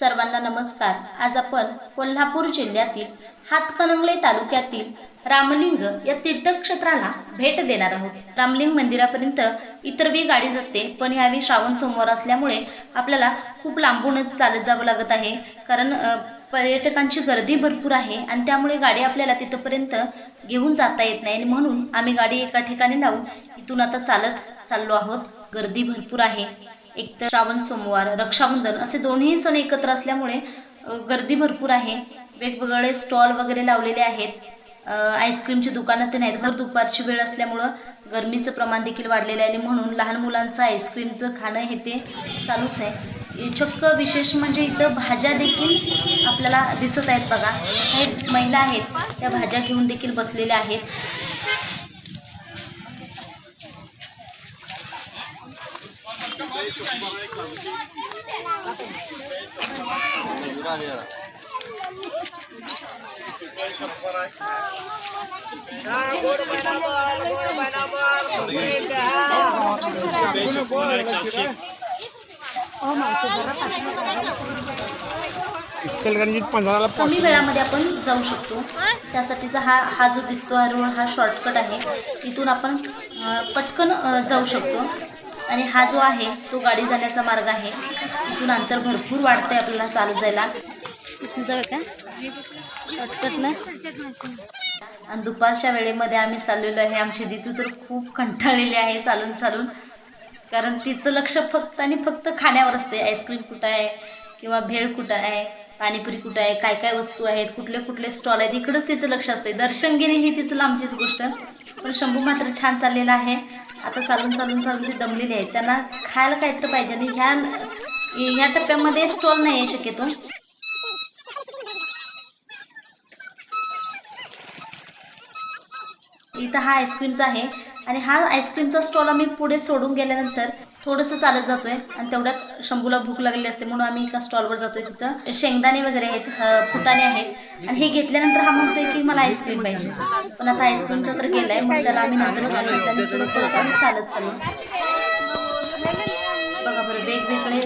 सर्वांना नमस्कार. आज आपण कोल्हापूर जिल्ह्यातील हातकणंगले तालुक्यातील रामलिंग या तीर्थक्षेत्राला भेट देणार आहोत. रामलिंग मंदिरापर्यंत इतर बी गाडी जाते पण यावेळी श्रावण सोमवार असल्यामुळे आपल्याला खूप लांबूनच चालत जावं लागत आहे. कारण पर्यटकांची गर्दी भरपूर आहे आणि त्यामुळे गाडी आपल्याला तिथंपर्यंत घेऊन जाता येत नाही. आणि म्हणून आम्ही गाडी एका ठिकाणी लावून इथून आता चालत चाललो आहोत. गर्दी भरपूर आहे. एक तर श्रावण सोमवार रक्षाबंधन असे दोन्ही सण एकत्र असल्यामुळे गर्दी भरपूर आहे. वेगवेगळे स्टॉल वगैरे लावलेले आहेत. आईस्क्रीमची दुकानं तर नाहीत. भर दुपारची वेळ असल्यामुळं गरमीचं प्रमाण देखील वाढलेलं आहे म्हणून लहान मुलांचं आईस्क्रीमचं खाणं हे ते चालूच आहे. चक्क विशेष म्हणजे इथं भाज्या देखील आपल्याला दिसत आहेत बघा. काही महिला आहेत त्या भाज्या घेऊन देखील बसलेल्या आहेत. इचलगंजीत पंधराला कमी वेळामध्ये आपण जाऊ शकतो. त्यासाठीचा हा हा जो दिसतो हा रोड हा शॉर्टकट आहे इथून आपण पटकन जाऊ शकतो. आणि हा जो आहे तो गाडी जाण्याचा मार्ग आहे. इथून अंतर भरपूर वाढतंय आपल्याला चालत जायला. जाऊ का? ना आणि दुपारच्या वेळेमध्ये आम्ही चाललेलो आहे. आमची दितू तर खूप कंटाळलेली आहे चालून चालून. कारण तिचं लक्ष फक्त आणि फक्त खाण्यावर असते आईस्क्रीम कुठं आहे? किंवा भेळ कुठं आहे? पाणीपुरी कुठं आहे? काय काय वस्तू आहेत? कुठले कुठले स्टॉल आहेत? इकडंच तिचं लक्ष असते दर्शन घेणे ही तिचं लांबचीच गोष्ट. पण शंभू मात्र छान चाललेला आहे. आता चालून चालून चालून ते दमलेले आहेत. त्यांना खायला काहीतरी पाहिजे आणि ह्या ह्या टप्प्यामध्ये स्टॉल नाही आहे शक्यतो. इथं हा आईस्क्रीमचा आहे. आणि हा आईस्क्रीमचा स्टॉल आम्ही पुढे सोडून गेल्यानंतर थोडंसं चालत जातोय. आणि तेवढ्यात शंभूला भूक लागलेली असते म्हणून आम्ही एका स्टॉलवर जातोय तिथं. शेंगदाणे वगैरे आहेत फुटाणे आहेत. आणि हे घेतल्यानंतर हा म्हणतोय की मला आईस्क्रीम पाहिजे. पण आता आईस्क्रीमचं तर गेलाय. मग त्याला आम्ही नंतर आम्ही चालत चालू बघा बरं वेगवेगळे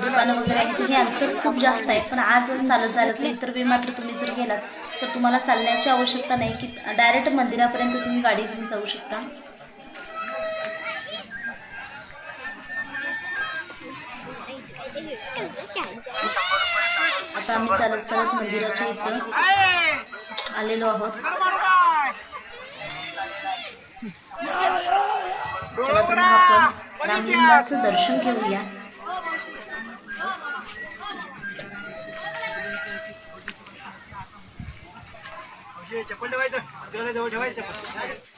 दुकानं वगैरे आहेत. हे अंतर खूप जास्त आहे. पण आज चालत चालत नाही तर वेळ मात्र तुम्ही जर गेलात तर तुम्हाला चालण्याची आवश्यकता नाही की डायरेक्ट मंदिरापर्यंत तुम्ही गाडी घेऊन जाऊ शकता. आता आम्ही चालत चालत मंदिराच्या इथं आलेलो आहोत. चला तर आपण रामलिंगाचं दर्शन घेऊया.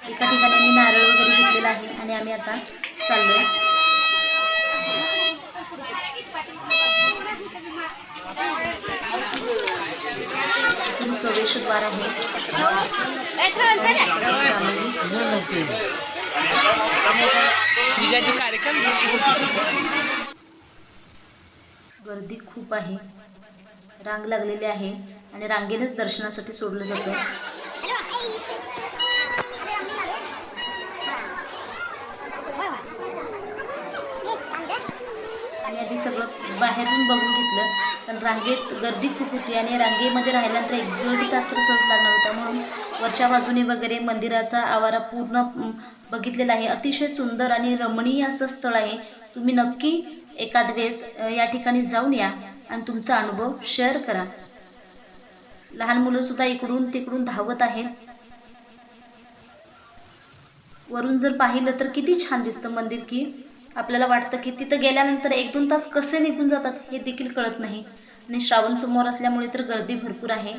एका ठिकाणी आम्ही नारळ वगैरे घेतलेला आहे आणि आम्ही आता चाललोय. प्रवेशद्वार आहे. कार्यक्रम गर्दी खूप आहे. रांग लागलेली आहे आणि रांगेनंच दर्शनासाठी सोडलं जातं. सगळं बाहेरून बघून घेतलं. पण रांगेत गर्दी खूप होती आणि रांगेमध्ये राहिल्यानंतर एक दीड तास तर सहज लागणार होता. म्हणून वरच्या बाजूने वगैरे मंदिराचा आवारा पूर्ण बघितलेला आहे. अतिशय सुंदर आणि रमणीय असं स्थळ आहे. तुम्ही नक्की एखाद वेळेस या ठिकाणी जाऊन या आणि तुमचा अनुभव शेअर करा. लहान मुलंसुद्धा इकडून तिकडून धावत आहेत. वरून जर पाहिलं तर किती छान दिसतं मंदिर की. आपल्याला वाटतं की तिथं गेल्यानंतर एक दोन तास कसे निघून जातात हे देखील कळत नाही. आणि श्रावण समोर असल्यामुळे तर गर्दी भरपूर आहे.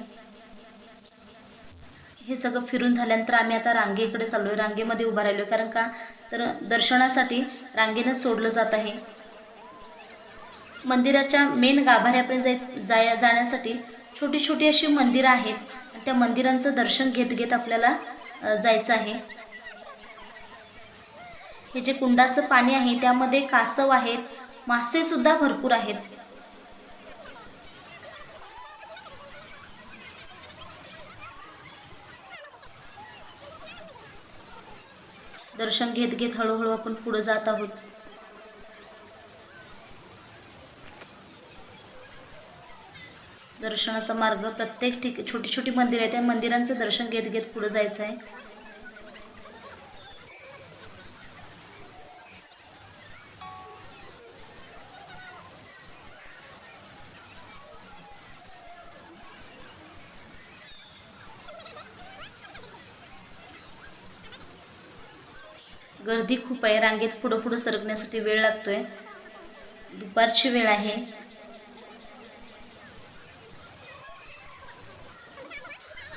हे सगळं फिरून झाल्यानंतर आम्ही आता रांगेकडे चाललोय. रांगेमध्ये उभा राहिलोय. कारण का? तर दर्शनासाठी रांगेनं सोडलं जात आहे. मंदिराच्या मेन गाभाऱ्यापर्यंत जाय जाया जाण्यासाठी छोटी छोटी अशी मंदिरं आहेत. त्या मंदिरांचं दर्शन घेत घेत आपल्याला जायचं आहे. हे जे कुंडाचं पाणी आहे त्यामध्ये कासव आहेत मासे सुद्धा भरपूर आहेत. दर्शन घेत घेत हळूहळू आपण पुढे जात आहोत. दर्शनाचा मार्ग प्रत्येक ठिक छोटी छोटी मंदिर आहे त्या मंदिरांचं दर्शन घेत घेत पुढे जायचं आहे. गर्दी खूप आहे. रांगेत पुढं पुढं सरकण्यासाठी वेळ लागतोय. दुपारची वेळ आहे.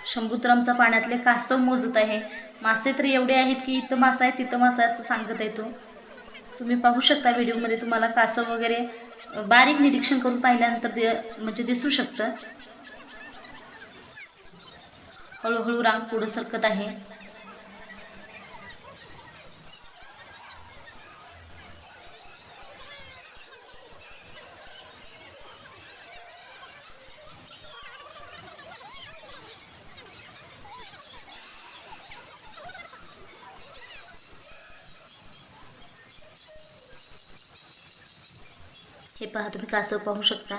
शंभूतरामचा पाण्यातले कासव मोजत आहे. मासे तर एवढे आहेत की इथं मासा आहे तिथं मासा आहे असं सांगत आहे तो. तुम्ही पाहू शकता व्हिडिओमध्ये तुम्हाला कासव वगैरे बारीक निरीक्षण करून पाहिल्यानंतर दे म्हणजे दिसू शकतं. हळूहळू रांग पुढं सरकत आहे. हे पहा तुम्ही कासव पाहू शकता?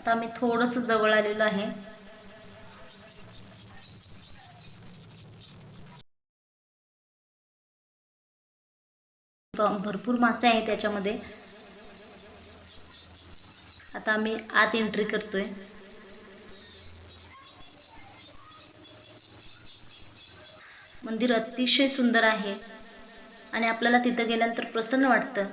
आता आम्ही थोडंसं जवळ आलेलो आहे. भरपूर मासे आहेत त्याच्यामध्ये. आता आम्ही आत एंट्री करतोय. मंदिर अतिशय सुंदर आहे. आणि आपल्याला तिथं गेल्यानंतर प्रसन्न वाटतं.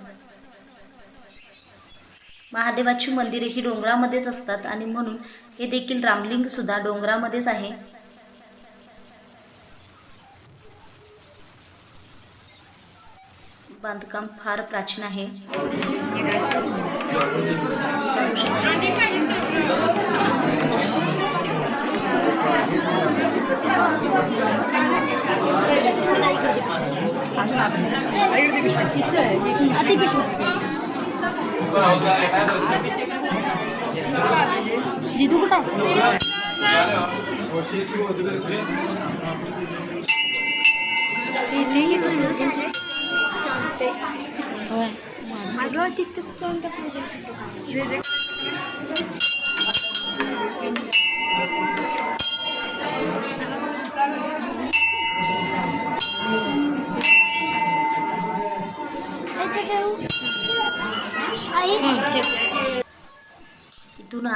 महादेवाची मंदिरे ही डोंगरामध्येच असतात आणि म्हणून हे देखील रामलिंग सुद्धा डोंगरामध्येच आहे. बांधकाम फार प्राचीन आहे. दिदू कुठं आहे अगं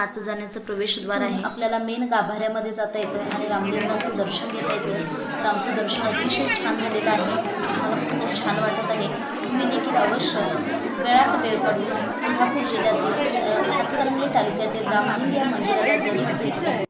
आत जाण्याचं प्रवेशद्वार आहे. आपल्याला मेन गाभाऱ्यामध्ये जाता येतं आणि रामलिंगाचं दर्शन घेता येतं. रामचं दर्शन अतिशय छान झालेलं आहे. मला खूप छान वाटत आहे. तुम्ही देखील अवश्य वेळात वेळ काढून कोल्हापूर जिल्ह्यातील हातकणंगले तालुक्यातील रामलिंग या मंदिराला जरूर भेट